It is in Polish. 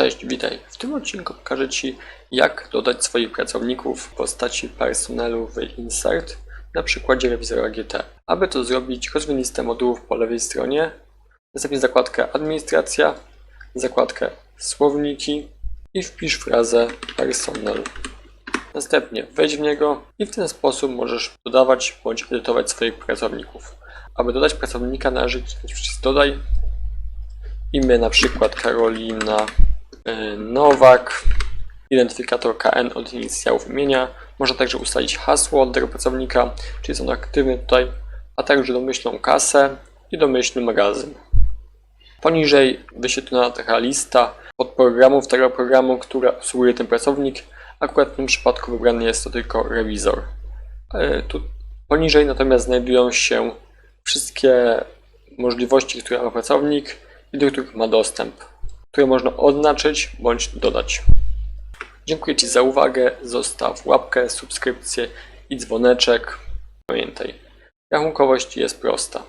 Cześć, witaj. W tym odcinku pokażę Ci, jak dodać swoich pracowników w postaci personelu w Insert na przykładzie rewizora GT. Aby to zrobić, rozwin listę modułów po lewej stronie, następnie zakładkę Administracja, zakładkę Słowniki i wpisz frazę personel. Następnie wejdź w niego i w ten sposób możesz dodawać bądź edytować swoich pracowników. Aby dodać pracownika należy kliknąć przycisk dodaj, imię na przykład Karolina Nowak, identyfikator KN od inicjałów imienia. Można także ustalić hasło od tego pracownika, czy jest on aktywny tutaj, a także domyślną kasę i domyślny magazyn. Poniżej wyświetlona taka lista podprogramów tego programu, które obsługuje ten pracownik. Akurat w tym przypadku wybrany jest to tylko rewizor. E, Tu poniżej natomiast znajdują się wszystkie możliwości, które ma pracownik i do których ma dostęp, które można oznaczyć bądź dodać. Dziękuję Ci za uwagę. Zostaw łapkę, subskrypcję i dzwoneczek. Pamiętaj, rachunkowość jest prosta.